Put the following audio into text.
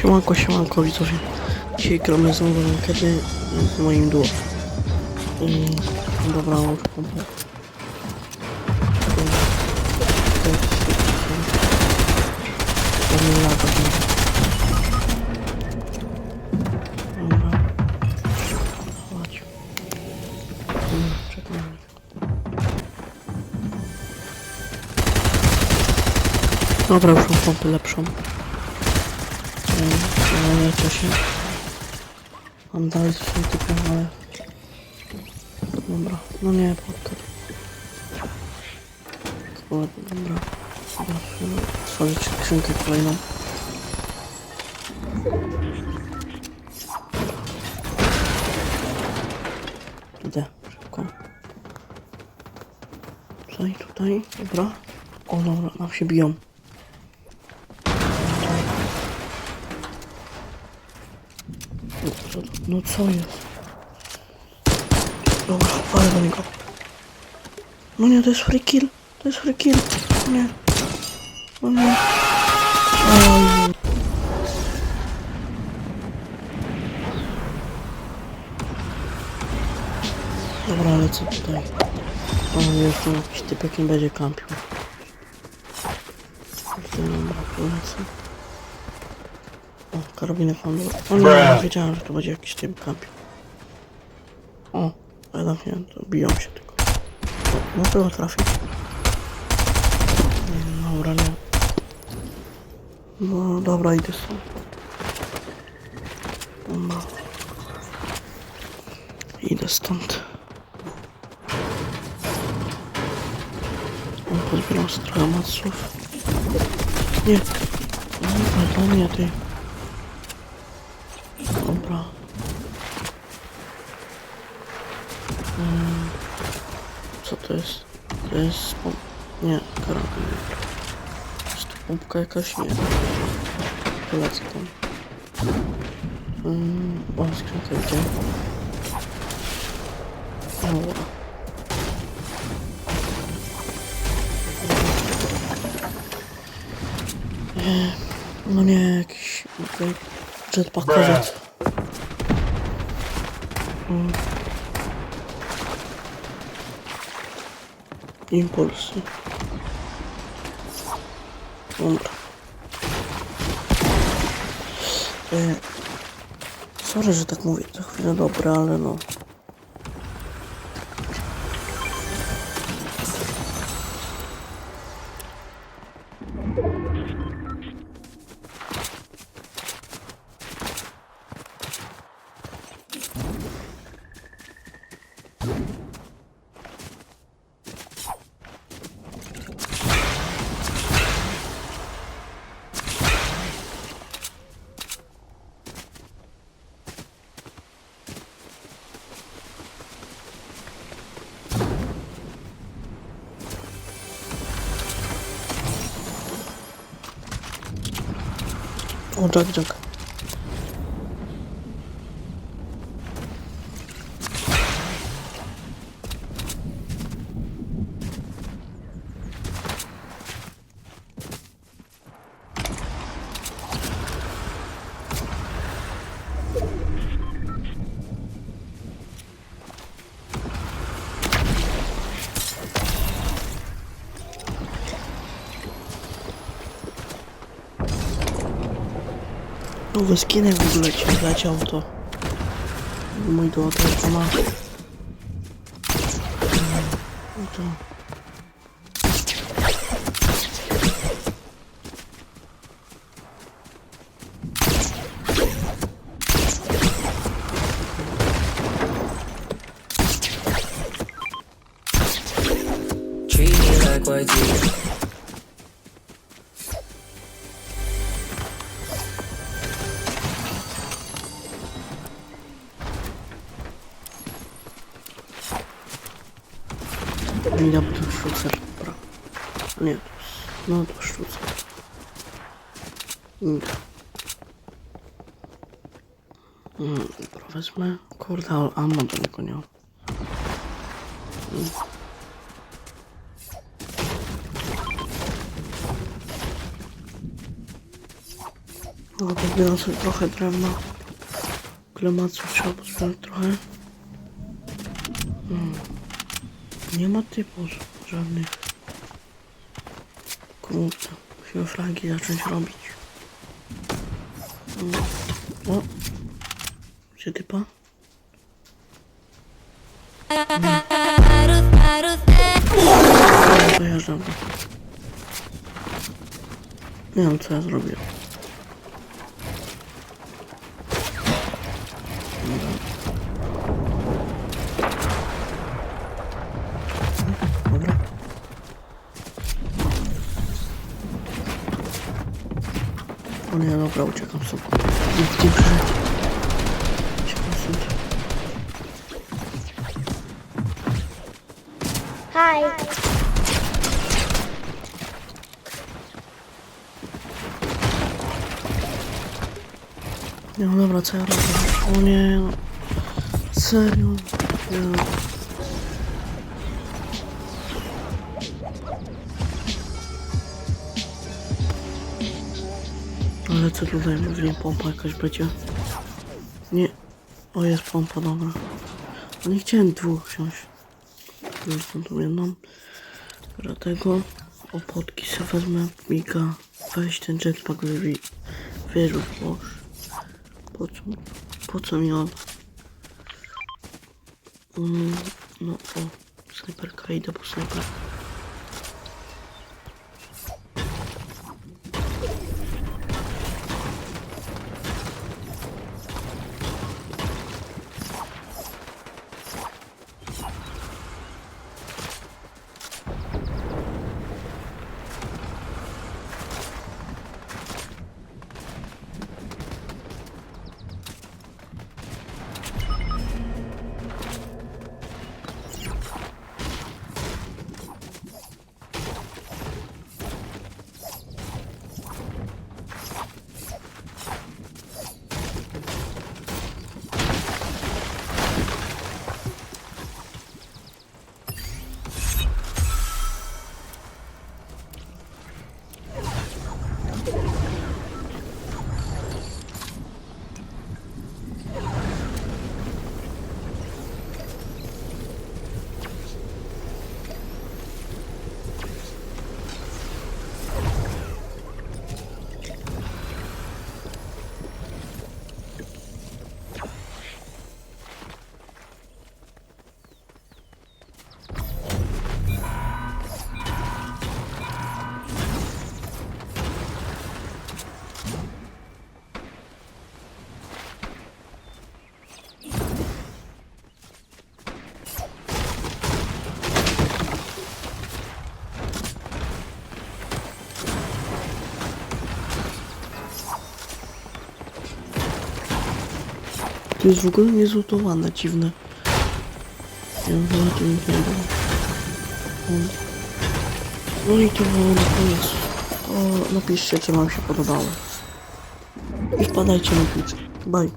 Siemanko, siemanko widzowie. Dzisiaj gramy znowu rankedy z moim duo. Dobra, już pompę. Na. Dobra, już mam pompę lepszą. Ale leczę się. Mam dalej nie typię, ale... Dobra, no nie, podkład. Kurde, dobra. Dobra, Otworzyć skrzynkę kolejną. Idę, szybko. Tutaj, tutaj, dobra. O, dobra, nam się biją. No co jest? Dobra, walę do niego. No nie, to jest free kill. To jest free kill. Nie. No nie. Oj. Dobra, lecę tutaj. Mam nadzieję, że tu jakiś typek nie będzie kampił. Tutaj dobra, polecę. Mam dobra. O nie, wiedziałem, że to będzie jakiś typ kampił. O, jednak nie, to biją się tylko. No chyba trafić. Nie, Dobra, nie. No dobra, idę stąd. Dobra. Idę stąd. Pozbieram sobie trochę maców. Nie. Dobra, to nie ty. Dobra. Mm, Co to jest? To jest pom... Nie, karabin. Jest to pompka jakaś? Nie. Polecę tam. Mm, o, skrzynkę gdzie? Dobra. Nie, No nie, jakiś tutaj jetpackowiec. Mm. Impulsy. Dobra. E, sorry, że tak mówię, to chwilę dobre, ale no. O, Jack, Jack. Nowy skinek w ogóle ci leciał to. Mój do to ma. No to. Treat me like white tea. Nie dam tu sztucer, dobra. Nie, to no to sztucer. Mm. Mm, dobra, wezmę. Kurde, ale ammo do niego nie. No to zbieram sobie trochę drewna. Klemaców trzeba pozbierać trochę. Hmm. Nie ma typów żadnych. Kurde, musimy flagi zacząć robić. O! Gdzie typa? Dojeżdżam go. Nie wiem co ja zrobię. Nie, dobra, uciekam stąd. Nikt nie przyszedł. Uciekam stąd. Hi. No dobra, co ja robię? O nie, no. Serio? Nie. Ale co tutaj pewnie pompa jakaś będzie? Nie. O, jest pompa, dobra. No nie chciałem dwóch wziąć. Już tą jedną. Dlatego opotki sobie wezmę, miga. Weź ten jetpack wywi. Wyrzuć. Po co? Po co mi on? Mm, no o, snajperka, idę po snajperkę. To jest w ogóle niezlutowane, dziwne. Ja chyba tu nie było. No i to było na koniec. O, napiszcie, czy wam się podobało. I wpadajcie na pizzę. Bye.